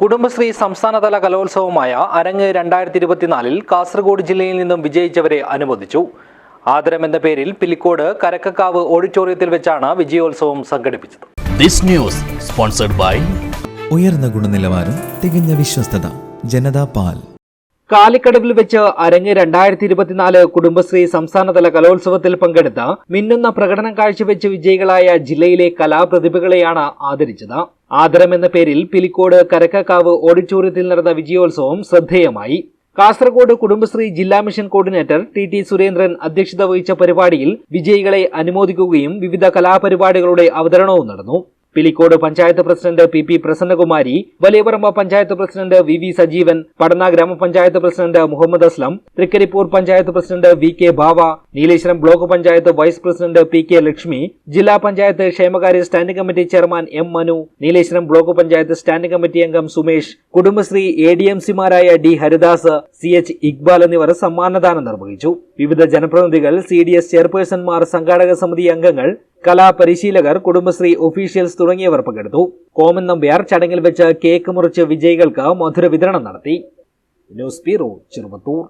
കുടുംബശ്രീ സംസ്ഥാനതല കലോത്സവമായ അരങ്ങ് രണ്ടായിരത്തി ഇരുപത്തിനാലിൽ കാസർഗോഡ് ജില്ലയിൽ നിന്നും വിജയിച്ചവരെ അനുമോദിച്ചു. ആദരം എന്ന പേരിൽ പിലിക്കോട് കരക്കക്കാവ് ഓഡിറ്റോറിയത്തിൽ വെച്ചാണ് വിജയോത്സവം സംഘടിപ്പിച്ചത്. This news sponsored by ഉയർന്ന ഗുണനിലവാരം തികഞ്ഞ വിശ്വസ്തത ജനതാ പാൽ. കാലിക്കടവിൽ വെച്ച് അരങ്ങ് രണ്ടായിരത്തി ഇരുപത്തിനാല് കുടുംബശ്രീ സംസ്ഥാനതല കലോത്സവത്തിൽ പങ്കെടുത്ത മിന്നുന്ന പ്രകടനം കാഴ്ചവെച്ച് വിജയികളായ ജില്ലയിലെ കലാപ്രതിഭകളെയാണ് ആദരിച്ചത്. ആദരം എന്ന പേരിൽ പിലിക്കോട് കരക്കക്കാവ് ഓഡിറ്റോറിയത്തിൽ നടന്ന വിജയോത്സവം ശ്രദ്ധേയമായി. കാസർഗോഡ് കുടുംബശ്രീ ജില്ലാ mission coordinator T T Surendran അധ്യക്ഷത വഹിച്ച പരിപാടിയിൽ വിജയികളെ അനുമോദിക്കുകയും വിവിധ കലാപരിപാടികളുടെ അവതരണവും നടന്നു. Pilicode panchayat president P P Prasannakumari Valiyaparamba panchayat president V V Sajeevan Padanna ഗ്രാമപഞ്ചായത്ത് president Muhammad Aslam Thrikaripur panchayat president V K Bava Nileshwaram block panchayat vice president P K Lakshmi ജില്ലാ പഞ്ചായത്ത് ക്ഷേമകാര്യ standing committee chairman M Manu Nileshwaram block panchayat standing committee അംഗം Sumesh Kudumbashree A D M സിമാരായ D Haridas C H Iqbal എന്നിവർ സമ്മാനദാനം നിർവഹിച്ചു. വിവിധ ജനപ്രതിനിധികൾ C D S ചെയർപേഴ്സൺമാർ സംഘാടക സമിതി അംഗങ്ങൾ കലാപരിശീലകർ കുടുംബശ്രീ ഒഫീഷ്യൽസ് തുടങ്ങിയവർ പങ്കെടുത്തു. കോമൻ നമ്പ്യാർ ചടങ്ങിൽ വെച്ച് കേക്ക് മുറിച്ച് വിജയികൾക്ക് മധുര വിതരണം നടത്തി. News bureau Cheruputhur